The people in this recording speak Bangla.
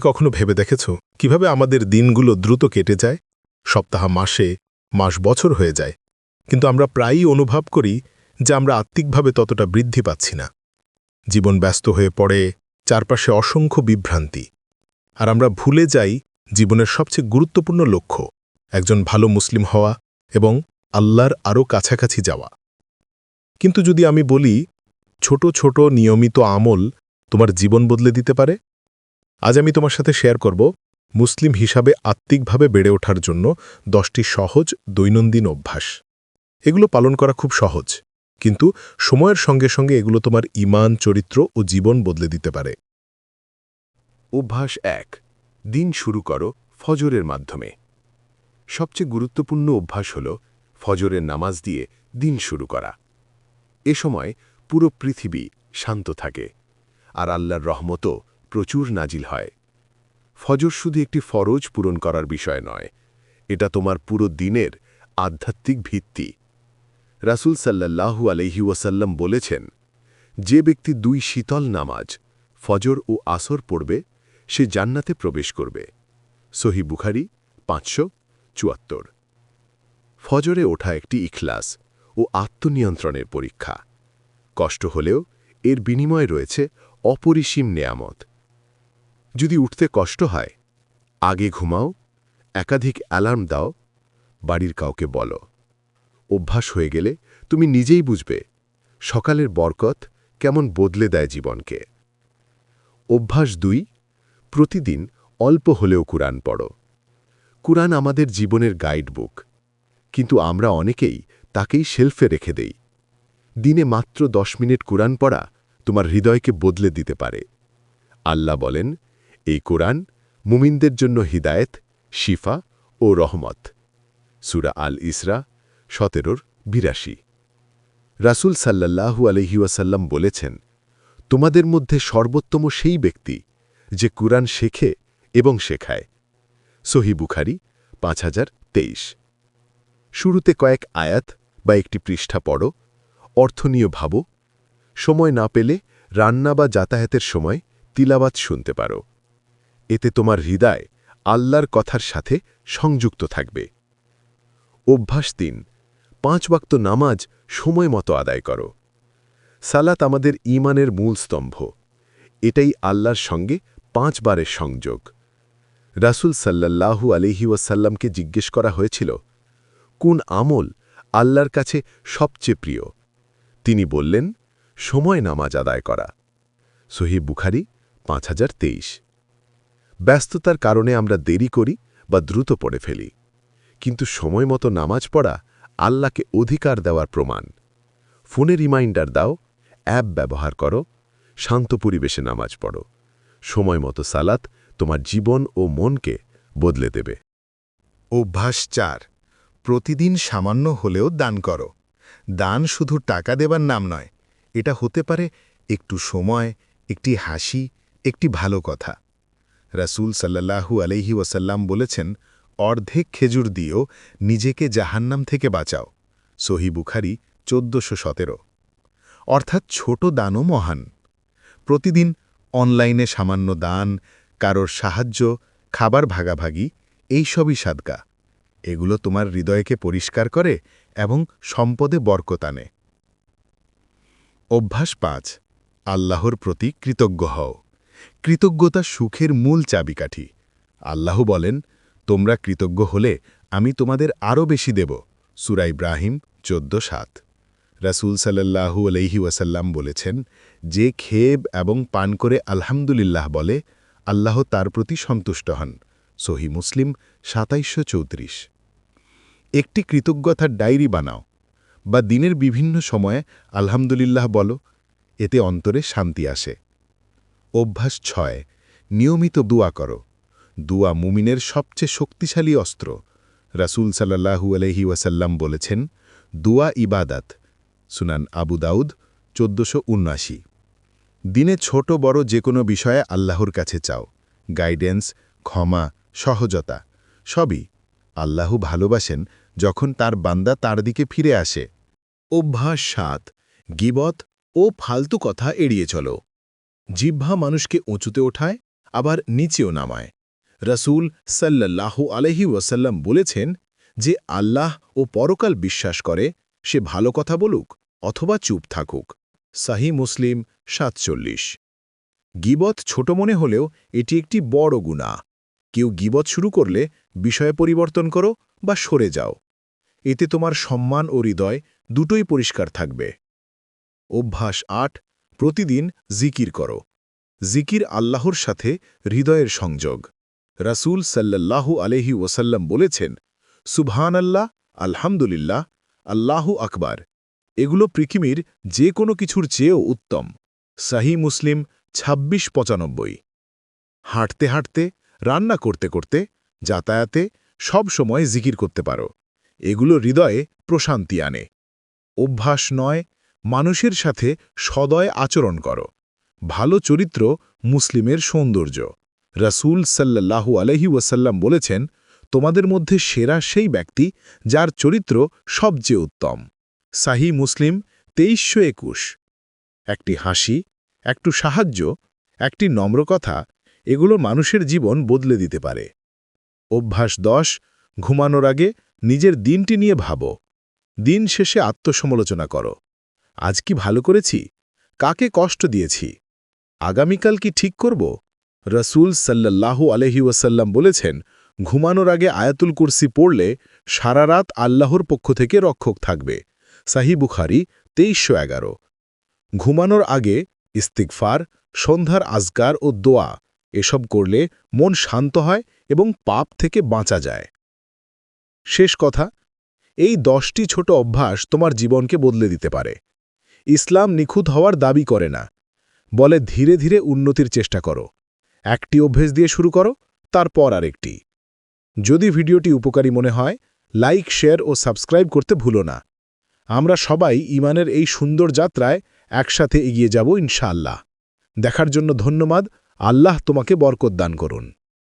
কখনো ভেবে দেখেছ? কীভাবে আমাদের দিনগুলো দ্রুত কেটে যায়? সপ্তাহ মাসে, মাস বছর হয়ে যায়। কিন্তু আমরা প্রায়ই অনুভব করি যে আমরা আত্মিকভাবে ততটা বৃদ্ধি পাচ্ছি না। জীবন ব্যস্ত হয়ে পড়ে, চারপাশে অসংখ্য বিভ্রান্তি। আর আমরা ভুলে যাই জীবনের সবচেয়ে গুরুত্বপূর্ণ লক্ষ্য, একজন ভালো মুসলিম হওয়া এবং আল্লাহর আরও কাছাকাছি যাওয়া। কিন্তু যদি আমি বলি, ছোট ছোট নিয়মিত আমল তোমার জীবন বদলে দিতে পারে? আজ আমি তোমার সাথে শেয়ার করব মুসলিম হিসাবে আত্মিকভাবে বেড়ে ওঠার জন্য দশটি সহজ দৈনন্দিন অভ্যাস। এগুলো পালন করা খুব সহজ, কিন্তু সময়ের সঙ্গে সঙ্গে এগুলো তোমার ইমান চরিত্র ও জীবন বদলে দিতে পারে। অভ্যাস এক, দিন শুরু করো ফজরের মাধ্যমে। সবচেয়ে গুরুত্বপূর্ণ অভ্যাস হল ফজরের নামাজ দিয়ে দিন শুরু করা। এ সময় পুরো পৃথিবী শান্ত থাকে, আর আল্লাহর রহমতও প্রচুর নাজিল হয়। ফজর শুধু একটি ফরজ পূরণ করার বিষয় নয়, এটা তোমার পুরো দিনের আধ্যাত্মিক ভিত্তি। রাসূল সাল্লাল্লাহু আলহি ওয়াসাল্লাম বলেছেন, যে ব্যক্তি দুই শীতল নামাজ, ফজর ও আসর পড়বে, সে জান্নাতে প্রবেশ করবে। সহি বুখারি পাঁচশো চুয়াত্তর। ফজরে ওঠা একটি ইখলাস ও আত্মনিয়ন্ত্রণের পরীক্ষা। কষ্ট হলেও এর বিনিময়ে রয়েছে অপরিসীম নেয়ামত। যদি উঠতে কষ্ট হয়, আগে ঘুমাও, একাধিক অ্যালার্ম দাও, বাড়ির কাউকে বলো। অভ্যাস হয়ে গেলে তুমি নিজেই বুঝবে, সকালের বরকত কেমন বদলে দেয় জীবনকে। অভ্যাস দুই, প্রতিদিন অল্প হলেও কুরআন পড়ো। কুরআন আমাদের জীবনের গাইড বুক কিন্তু আমরা অনেকেই তাকেই শেলফে রেখে দেই। দিনে মাত্র দশ মিনিট কুরআন পড়া তোমার হৃদয়কে বদলে দিতে পারে। আল্লাহ বলেন এই কোরআন মুমিনদের জন্য হিদায়েত, শিফা ও রহমত। সুরা আল ইসরা, সতেরোর বিরাশি। রাসুল সাল্লাল্লাহু আলহিউসাল্লাম বলেছেন, তোমাদের মধ্যে সর্বোত্তম সেই ব্যক্তি যে কুরআন শেখে এবং শেখায়। সহি বুখারি, পাঁচ হাজার তেইশ। শুরুতে কয়েক আয়াত বা একটি পৃষ্ঠা পড়ো অর্থ নিয়ে ভাবো, সময় না পেলে রান্না বা যাতায়াতের সময় তিলাবাত শুনতে পারো। এতে তোমার হৃদয় আল্লাহর কথার সাথে সংযুক্ত থাকবে। অভ্যাস তিন, পাঁচ ওয়াক্ত নামাজ সময় মতো আদায় করো। সালাত আমাদের ইমানের মূল স্তম্ভ। এটাই আল্লাহর সঙ্গে পাঁচবারের সংযোগ। রাসুল সাল্লাল্লাহু আলহি ওয়াসাল্লামকে জিজ্ঞেস করা হয়েছিল, কোন আমল আল্লাহর কাছে সবচেয়ে প্রিয়? তিনি বললেন, সময় নামাজ আদায় করা। সহি বুখারি, পাঁচ হাজার তেইশ। ব্যস্ততার কারণে আমরা দেরি করি বা দ্রুত পড়ে ফেলি। কিন্তু সময় মতো নামাজ পড়া আল্লাহকে অধিকার দেওয়ার প্রমাণ। ফোনে রিমাইন্ডার দাও, অ্যাপ ব্যবহার করো, শান্ত পরিবেশে নামাজ পড়ো। সময় মতো সালাত তোমার জীবন ও মনকে বদলে দেবে। অভ্যাস চার, প্রতিদিন সামান্য হলেও দান করো। দান শুধু টাকা দেবার নাম নয়, এটা হতে পারে একটু সময়, একটি হাসি, একটি ভালো কথা। রাসূল সাল্লাল্লাহু আলহি ওয়াসাল্লাম বলেছেন, অর্ধেক খেজুর দিয়েও নিজেকে জাহান্নাম থেকে বাঁচাও। সহি বুখারি চোদ্দশো সতেরো। অর্থাৎ ছোট দানও মহান। প্রতিদিন অনলাইনে সামান্য দান, কারোর সাহায্য, খাবার ভাগাভাগি এই সবই সাদকা। এগুলো তোমার হৃদয়কে পরিষ্কার করে এবং সম্পদে বরকত আনে। অভ্যাস পাঁচ, আল্লাহর প্রতি কৃতজ্ঞ হও। কৃতজ্ঞতা সুখের মূল চাবিকাঠি। আল্লাহ বলেন, তোমরা কৃতজ্ঞ হলে আমি তোমাদের আরও বেশি দেব। সুরা ইব্রাহিম, চোদ্দ, সাত। রাসুল সাল্লাহু আলহি ওয়াসাল্লাম বলেছেন, যে খেব এবং পান করে আলহামদুলিল্লাহ বলে, আল্লাহ তার প্রতি সন্তুষ্ট হন। সহি মুসলিম, সাতাইশশো চৌত্রিশ। একটি কৃতজ্ঞতার ডায়েরি বানাও বা দিনের বিভিন্ন সময়ে আলহামদুলিল্লাহ বলো, এতে অন্তরে শান্তি আসে। অভ্যাস ছয়, নিয়মিত দুয়া করো। দুয়া মুমিনের সবচেয়ে শক্তিশালী অস্ত্র। রাসুল সাল্লাহু আলহি ওয়াসাল্লাম বলেছেন, দুয়া ইবাদাত। সুনান আবু দাউদ, চোদ্দশো উনআশি। দিনে ছোট বড় যে কোনো বিষয়ে আল্লাহর কাছে চাও। গাইডেন্স, ক্ষমা, সহজতা, সবই আল্লাহ ভালোবাসেন যখন তার বান্দা তার দিকে ফিরে আসে। অভ্যাস সাত, গিবত ও ফালতু কথা এড়িয়ে চলো। জিহ্বা মানুষকে উঁচুতে ওঠায়, আবার নিচেও নামায়। রসুল সাল্লাল্লাহু আলহি ওয়াসাল্লাম বলেছেন যে, আল্লাহ ও পরকাল বিশ্বাস করে, সে ভালো কথা বলুক অথবা চুপ থাকুক। সাহি মুসলিম সাতচল্লিশ। গিবত ছোট মনে হলেও এটি একটি বড় গুণা কেউ গিবত শুরু করলে বিষয় পরিবর্তন করো বা সরে যাও। এতে তোমার সম্মান ও হৃদয় দুটোই পরিষ্কার থাকবে। অভ্যাস আট প্রতিদিন জিকির করো। জিকির আল্লাহর সাথে হৃদয়ের সংযোগ। রাসূল সাল্লাল্লাহু আলহি ওসাল্লাম বলেছেন সুবহান আল্লাহ আলহামদুলিল্লাহ, আল্লাহু আকবার। এগুলো পৃথিবীর যে কোনো কিছুর চেয়েও উত্তম। সাহি মুসলিম ছাব্বিশ পঁচানব্বই। হাঁটতে হাঁটতে, রান্না করতে করতে, যাতায়াতে সব সময় জিকির করতে পারো। এগুলো হৃদয়ে প্রশান্তি আনে। অভ্যাস নয় মানুষের সাথে সদয় আচরণ করো। ভালো চরিত্র মুসলিমের সৌন্দর্য। রাসূল সাল্লাল্লাহু আলহি ওয়াসাল্লাম বলেছেন, তোমাদের মধ্যে সেরা সেই ব্যক্তি যার চরিত্র সবচেয়ে উত্তম। সাহি মুসলিম, তেইশশো একুশ। একটি হাসি, একটু সাহায্য, একটি নম্র কথা এগুলো মানুষের জীবন বদলে দিতে পারে। অভ্যাস দশ, ঘুমানোর আগে নিজের দিনটি নিয়ে ভাবো। দিন শেষে আত্মসমালোচনা করো। আজ কি ভালো করেছি? কাকে কষ্ট দিয়েছি? আগামীকাল কি ঠিক করব? রসুল সাল্লাল্লাহু আলহি ওয়াসাল্লাম বলেছেন, ঘুমানোর আগে আয়াতুল কুরসি পড়লে সারা রাত আল্লাহর পক্ষ থেকে রক্ষক থাকবে। সাহি বুখারি, তেইশশো এগারো। ঘুমানোর আগে ইস্তিকফার সন্ধ্যার আজগার ও দোয়া, এসব করলে মন শান্ত হয় এবং পাপ থেকে বাঁচা যায়। শেষ কথা, এই দশটি ছোট অভ্যাস তোমার জীবনকে বদলে দিতে পারে। ইসলাম নিখুঁত হওয়ার দাবি করে না। বলে ধীরে ধীরে উন্নতির চেষ্টা করো। একটি অভ্যেস দিয়ে শুরু করো, তারপর আরেকটি। যদি ভিডিওটি উপকারী মনে হয়, লাইক, শেয়ার ও সাবস্ক্রাইব করতে ভুলো না। আমরা সবাই ইমানের এই সুন্দর যাত্রায় একসাথে এগিয়ে যাব ইনশাআল্লাহ। দেখার জন্য ধন্যবাদ। আল্লাহ তোমাকে বরকত দান করুন।